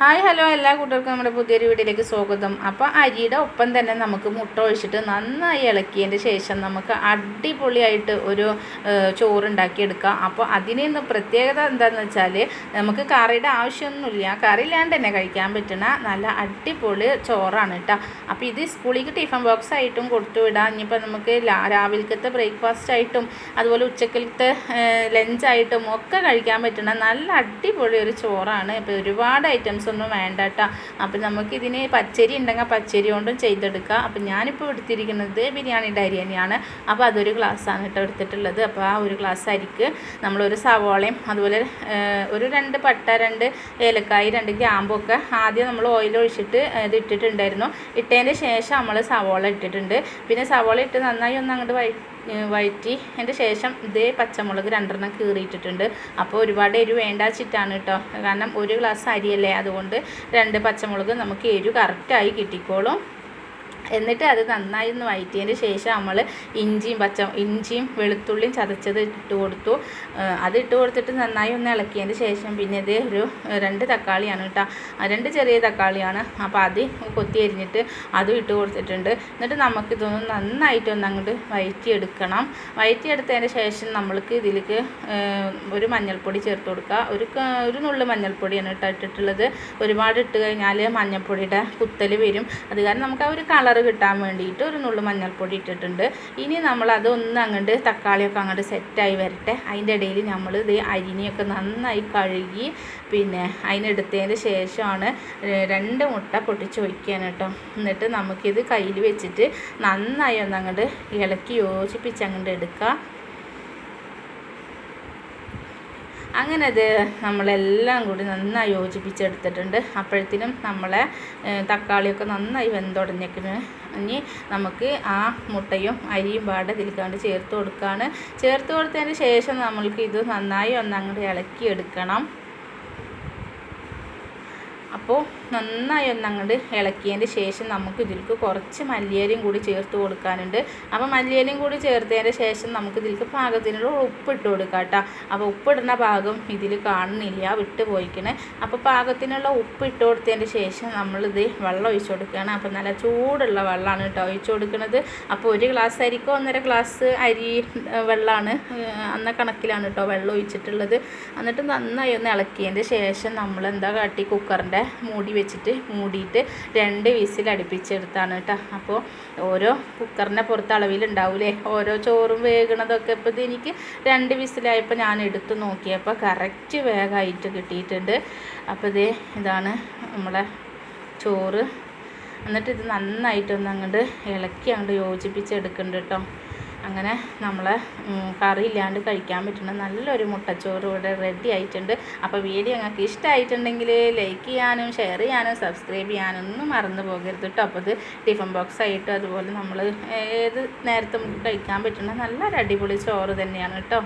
Hi hello എല്ലാ കൂട്ടർക്കും നമ്മുടെ പുതിയൊരു വീഡിയോയിലേക്ക് സ്വാഗതം. അപ്പോൾ അരിയുടെ ഒപ്പം തന്നെ നമുക്ക് മുട്ട ഒഴിച്ചിട്ട് നന്നായി ഇളക്കിയതിന്റെ ശേഷം നമുക്ക് അടിപൊളിയായിട്ട് ഒരു ചോറുണ്ടാക്കിയെടുക്കാം. അപ്പോൾ അതിന് പ്രത്യേകത എന്താണെന്ന് വെച്ചാൽ നമുക്ക് കറിയുടെ ആവശ്യമൊന്നുമില്ല. കറി ഇല്ലാണ്ട് തന്നെ കഴിക്കാൻ പറ്റുന്ന നല്ല അടിപൊളി ചോറാണ് കേട്ടോ. അപ്പോൾ ഇത് സ്കൂളിലേക്ക് ടിഫിൻ ബോക്സ് ആയിട്ടും കൊടുത്തു വിടാം. ഇനിയിപ്പോൾ നമുക്ക് രാവിലത്തെ ബ്രേക്ക്ഫാസ്റ്റ് ആയിട്ടും അതുപോലെ ഉച്ചക്കലത്തെ ലഞ്ചായിട്ടും ഒക്കെ കഴിക്കാൻ പറ്റുന്ന നല്ല അടിപൊളി ഒരു ചോറാണ്. ഇപ്പോൾ ഒരുപാട് ഐറ്റംസ് ഒന്നും വേണ്ട കേട്ടോ അപ്പം നമുക്കിതിന് പച്ചരി ഉണ്ടെങ്കിൽ പച്ചരി കൊണ്ടും ചെയ്തെടുക്കാം. അപ്പം ഞാനിപ്പോൾ എടുത്തിരിക്കുന്നത് ബിരിയാണിയുടെ അരി തന്നെയാണ് അപ്പോൾ അതൊരു ഗ്ലാസ്സാണ് കേട്ടോ എടുത്തിട്ടുള്ളത്. അപ്പോൾ ആ ഒരു ഗ്ലാസ് അരിക്ക് നമ്മളൊരു സവോളയും അതുപോലെ ഒരു രണ്ട് പട്ട രണ്ട് ഏലക്കായി രണ്ട് ഗ്രാമ്പൊക്കെ ആദ്യം നമ്മൾ ഓയിൽ ഒഴിച്ചിട്ട് ഇത് ഇട്ടിട്ടുണ്ടായിരുന്നു. ഇട്ടതിന് ശേഷം നമ്മൾ സവോള ഇട്ടിട്ടുണ്ട്. പിന്നെ സവോള ഇട്ട് നന്നായി ഒന്ന് അങ്ങോട്ട് വഴി വഴറ്റി അതിന്റെ ശേഷം ഇതേ പച്ചമുളക് രണ്ടെണ്ണം കീറിയിട്ടിട്ടുണ്ട്. അപ്പോൾ ഒരുപാട് എരിവ് വേണ്ടാച്ചിട്ടാണ് കേട്ടോ. കാരണം ഒരു ഗ്ലാസ് അരിയല്ലേ? അതുകൊണ്ട് രണ്ട് പച്ചമുളക് നമുക്ക് എരിവ് കറക്റ്റായി കിട്ടിക്കോളും. എന്നിട്ട് അത് നന്നായി ഒന്ന് വഴറ്റിയതിന് ശേഷം നമ്മൾ ഇഞ്ചിയും പച്ച ഇഞ്ചിയും വെളുത്തുള്ളിയും ചതച്ചത് ഇട്ട് കൊടുത്തു. അത് ഇട്ട് കൊടുത്തിട്ട് നന്നായി ഒന്ന് ഇളക്കിയതിന് ശേഷം പിന്നെ ഇത് ഒരു രണ്ട് തക്കാളിയാണ് കേട്ടോ. രണ്ട് ചെറിയ തക്കാളിയാണ്. അപ്പോൾ അത് കൊത്തി അരിഞ്ഞിട്ട് അതും ഇട്ട് കൊടുത്തിട്ടുണ്ട്. എന്നിട്ട് നമുക്കിതൊന്ന് നന്നായിട്ട് ഒന്ന് അങ്ങോട്ട് വഴറ്റിയെടുക്കണം വഴറ്റിയെടുത്തതിന് ശേഷം നമ്മൾക്ക് ഇതിലേക്ക് ഒരു മഞ്ഞൾപ്പൊടി ചേർത്ത് കൊടുക്കുക. ഒരു ഒരു നുള്ളു മഞ്ഞൾപ്പൊടിയാണ് കേട്ടോ ഇട്ടിട്ടുള്ളത്. ഒരുപാട് ഇട്ട് കഴിഞ്ഞാൽ മഞ്ഞൾപ്പൊടിയുടെ കുത്തൽ വരും. അത് കാരണം നമുക്ക് ആ ഒരു കളർ കിട്ടാൻ വേണ്ടിയിട്ട് ഒരു നുള്ളു മഞ്ഞൾപ്പൊടി ഇട്ടിട്ടുണ്ട്. ഇനി നമ്മൾ അതൊന്ന് അങ്ങോട്ട് തക്കാളിയൊക്കെ അങ്ങോട്ട് സെറ്റായി വരട്ടെ. അതിന്റെ ഇടയിൽ നമ്മൾ ഇത് അരിനെയൊക്കെ നന്നായി കഴുകി പിന്നെ അതിനെടുത്തതിന് ശേഷമാണ് രണ്ട് മുട്ട പൊട്ടിച്ച് വയ്ക്കാൻ കേട്ടോ. എന്നിട്ട് നമുക്കിത് കയ്യിൽ വെച്ചിട്ട് നന്നായി ഒന്ന് അങ്ങോട്ട് ഇളക്കി യോജിപ്പിച്ച് അങ്ങോട്ട് എടുക്കുക അങ്ങനെ അത് നമ്മളെല്ലാം കൂടി നന്നായി യോജിപ്പിച്ചെടുത്തിട്ടുണ്ട്. അപ്പോഴത്തേനും നമ്മളെ തക്കാളിയൊക്കെ നന്നായി വെന്തുടഞ്ഞേക്കിന് ഇനി നമുക്ക് ആ മുട്ടയും അരിയും പാടെ തിരിക്കാണ്ട് ചേർത്ത് കൊടുക്കുകയാണ് ചേർത്ത് കൊടുത്തതിന് ശേഷം നമ്മൾക്ക് ഇത് നന്നായി ഒന്നങ്ങോട്ട് ഇളക്കിയെടുക്കണം. അപ്പോൾ നന്നായി ഒന്ന് അങ്ങോട്ട് ശേഷം നമുക്ക് ഇതിലേക്ക് കുറച്ച് മല്ലിയലയും കൂടി ചേർത്ത് കൊടുക്കാനുണ്ട്. അപ്പോൾ മല്ലിയലയും കൂടി ചേർത്തതിന്റെ ശേഷം നമുക്ക് ഇതിലേക്ക് പാകത്തിനുള്ള ഉപ്പ് ഇട്ട് കൊടുക്കാം കേട്ടോ. അപ്പോൾ ഉപ്പിടുന്ന ഭാഗം ഇതിൽ കാണുന്നില്ല വിട്ട് പോയിക്കണേ. അപ്പോൾ പാകത്തിനുള്ള ഉപ്പ് ഇട്ട് കൊടുത്തതിന്റെ ശേഷം നമ്മളിത് വെള്ളം ഒഴിച്ചു കൊടുക്കുകയാണ്. അപ്പോൾ നല്ല ചൂടുള്ള വെള്ളമാണ് കേട്ടോ ഒഴിച്ചു കൊടുക്കുന്നത്. അപ്പോൾ ഒരു ഗ്ലാസ് അരിക്കോ ഒന്നര ഗ്ലാസ് അരി വെള്ളമാണ് അന്ന കണക്കിലാണ് കേട്ടോ വെള്ളം ഒഴിച്ചിട്ടുള്ളത്. എന്നിട്ട് നന്നായി ഒന്ന് ഇളക്കിയതിന്റെ ശേഷം നമ്മൾ എന്താ കാട്ടി? കുക്കറിന്റെ മൂടി വെച്ചിട്ട് മൂടിയിട്ട് രണ്ട് വിസിൽ അടുപ്പിച്ചെടുത്താണ് കേട്ടോ. അപ്പോൾ ഓരോ കുക്കറിന്റെ പുറത്ത് അളവിലുണ്ടാവില്ലേ ഓരോ ചോറും വേഗണതൊക്കെ ഇപ്പോൾ ഇത് എനിക്ക് രണ്ട് വിസിലായപ്പോൾ ഞാൻ എടുത്തു നോക്കിയപ്പോൾ കറക്റ്റ് വേഗമായിട്ട് കിട്ടിയിട്ടുണ്ട്. അപ്പോൾ ഇതേ ഇതാണ് നമ്മളെ ചോറ്. എന്നിട്ട് ഇത് നന്നായിട്ടൊന്ന് അങ്ങോട്ട് ഇളക്കി അങ്ങോട്ട് യോജിപ്പിച്ചെടുക്കുന്നുണ്ട് കേട്ടോ. അങ്ങനെ നമ്മൾ കറി ഇല്ലാണ്ട് കഴിക്കാൻ പറ്റുന്ന നല്ലൊരു മുട്ടച്ചോറ് ഇവിടെ റെഡി ആയിട്ടുണ്ട്. അപ്പോൾ വീഡിയോ നിങ്ങൾക്ക് ഇഷ്ടമായിട്ടുണ്ടെങ്കിൽ ലൈക്ക് ചെയ്യാനും ഷെയർ ചെയ്യാനും സബ്സ്ക്രൈബ് ചെയ്യാനും ഒന്നും മറന്നു പോകരുത് കേട്ടോ. അപ്പോൾ ഇത് ടിഫിൻ ബോക്സ് ആയിട്ട് അതുപോലെ നമ്മൾ ഏത് നേരത്തും കഴിക്കാൻ പറ്റുന്ന നല്ലൊരു അടിപൊളി ചോറ് തന്നെയാണ് കേട്ടോ.